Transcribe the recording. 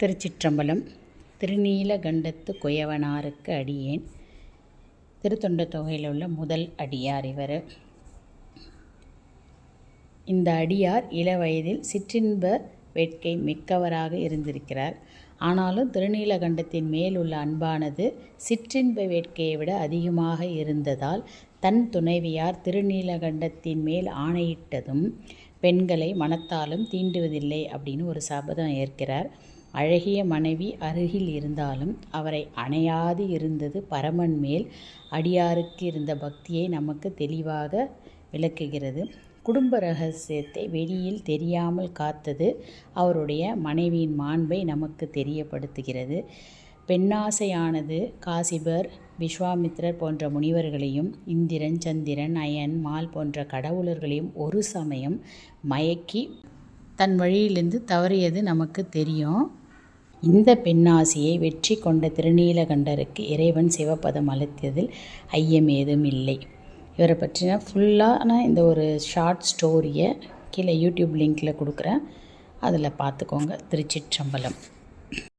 திருச்சிற்றம்பலம் திருநீலகண்டத்து குயவனாருக்கு அடியேன். திருத்தொண்ட தொகையில் உள்ள முதல் அடியார் இவர். இந்த அடியார் இளவயதில் சிற்றின்ப வேட்கை மிக்கவராக இருந்திருக்கிறார். ஆனாலும் திருநீலகண்டத்தின் மேல் உள்ள அன்பானது சிற்றின்ப வேட்கையை விட அதிகமாக இருந்ததால் தன் துணைவியார் திருநீலகண்டத்தின் மேல் ஆணையிட்டதும் பெண்களை மனத்தாலும் தீண்டுவதில்லை அப்படின்னு ஒரு சபதம் ஏற்கிறார். அழகிய மனைவி அருகில் இருந்தாலும் அவரை அணையாது இருந்தது பரமன் மேல். அடியாருக்கு இருந்த பக்தியை நமக்கு தெளிவாக விளக்குகிறது. குடும்ப ரகசியத்தை வெளியில் தெரியாமல் காத்தது அவருடைய மனைவியின் மாண்பை நமக்கு தெரியப்படுத்துகிறது. பெண்ணாசையானது காசிபர் விஸ்வாமித்ரர் போன்ற முனிவர்களையும் இந்திரன் சந்திரன் அயன் மால் போன்ற கடவுளர்களையும் ஒரு சமயம் மயக்கி தன் வழியிலிருந்து தவறியது நமக்கு தெரியும். இந்த பெண்ணாசியை வெற்றி கொண்ட திருநீலகண்டருக்கு இறைவன் சிவபதம் அளித்ததில் ஐயம் ஏதும் இல்லை. இவரை பற்றின ஃபுல்லான இந்த ஒரு ஷார்ட் ஸ்டோரியை கீழே யூடியூப் லிங்க்கில் கொடுக்குறேன். அதில் பார்த்துக்கோங்க. திருச்சிற்றம்பலம்.